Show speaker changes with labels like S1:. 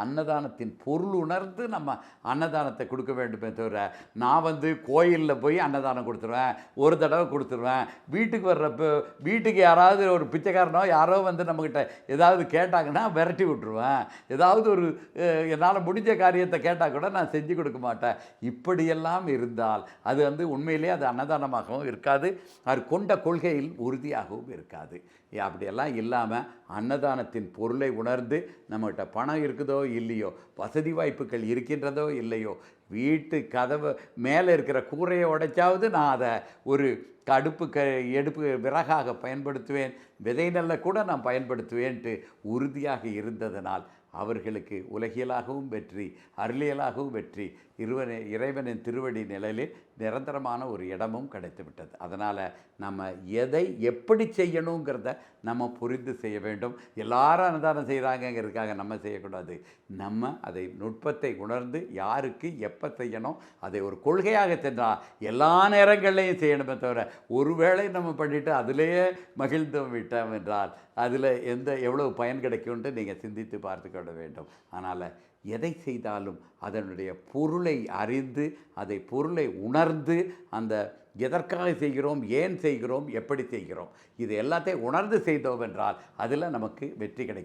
S1: அன்னதானத்தின் பொருள் உணர்ந்து நம்ம அன்னதானத்தை கொடுக்க வேண்டுமே தவிர நான் வந்து கோயிலில் போய் அன்னதானம் கொடுத்துருவேன் ஒரு தடவை கொடுத்துருவேன். வீட்டுக்கு வர்றப்போ வீட்டுக்கு யாராவது ஒரு பிச்சைக்காரனோ யாரோ வந்து நம்மக்கிட்ட ஏதாவது கேட்டாங்கன்னா விரட்டி விட்டுருவேன். ஏதாவது ஒரு என்னால் முடிஞ்ச காரியத்தை கேட்டால் கூட நான் செஞ்சு கொடுக்க மாட்டேன். இப்படியெல்லாம் இருந்தால் அது வந்து உண்மையிலேயே அது அன்னதானமாகவும் இருக்காது. அது கொண்ட கொள்கையில் உறுதியாகவும் இருக்காது. அப்படியெல்லாம் இல்லாமல் அன்னதானத்தின் பொருளை உணர்ந்து நம்மகிட்ட பணம் இருக்குதோ இல்லையோ? வசதி வாய்ப்புகள் இருக்கின்றதோ? இல்லையோ? வீட்டு கதவு மேலே இருக்கிற கூரையை உடைச்சாவது நான் அதை ஒரு கடுப்பு க எடுப்பு விறகாக பயன்படுத்துவேன். விதை நல்ல கூட நான் பயன்படுத்துவேன்ட்டு உறுதியாக இருந்ததனால் அவர்களுக்கு உலகியலாகவும் வெற்றி அருளியலாகவும் வெற்றி. இருவனை இறைவனின் திருவடி நிழலில் நிரந்தரமான ஒரு இடமும் கிடைத்து விட்டது அதனால் நம்ம எதை எப்படி செய்யணுங்கிறத நம்ம புரிந்து செய்ய வேண்டும். எல்லாரும் அன்னதானம் செய்கிறாங்கங்கிறதுக்காக நம்ம செய்யக்கூடாது. நம்ம அதை நுட்பத்தை உணர்ந்து யாருக்கு எப்போ செய்யணும் அதை ஒரு கொள்கையாக சென்றால் எல்லா நேரங்களையும் செய்யணுமே தவிர ஒருவேளை நம்ம பண்ணிவிட்டு அதிலேயே மகிழ்ந்து விட்டோம் என்றால் அதில் எந்த எவ்வளவு பயன் கிடைக்கும்ன்ட்டு நீங்கள் சிந்தித்து பார்த்துக்கொள்ள வேண்டும். அதனால் எதை செய்தாலும் அதனுடைய பொருளை அறிந்து அதை பொருளை உணர்ந்து அந்த எதற்காக செய்கிறோம் ஏன் செய்கிறோம் எப்படி செய்கிறோம் இது எல்லாத்தையும் உணர்ந்து செய்தோம் என்றால் அதில் நமக்கு வெற்றி கிடைக்கும்.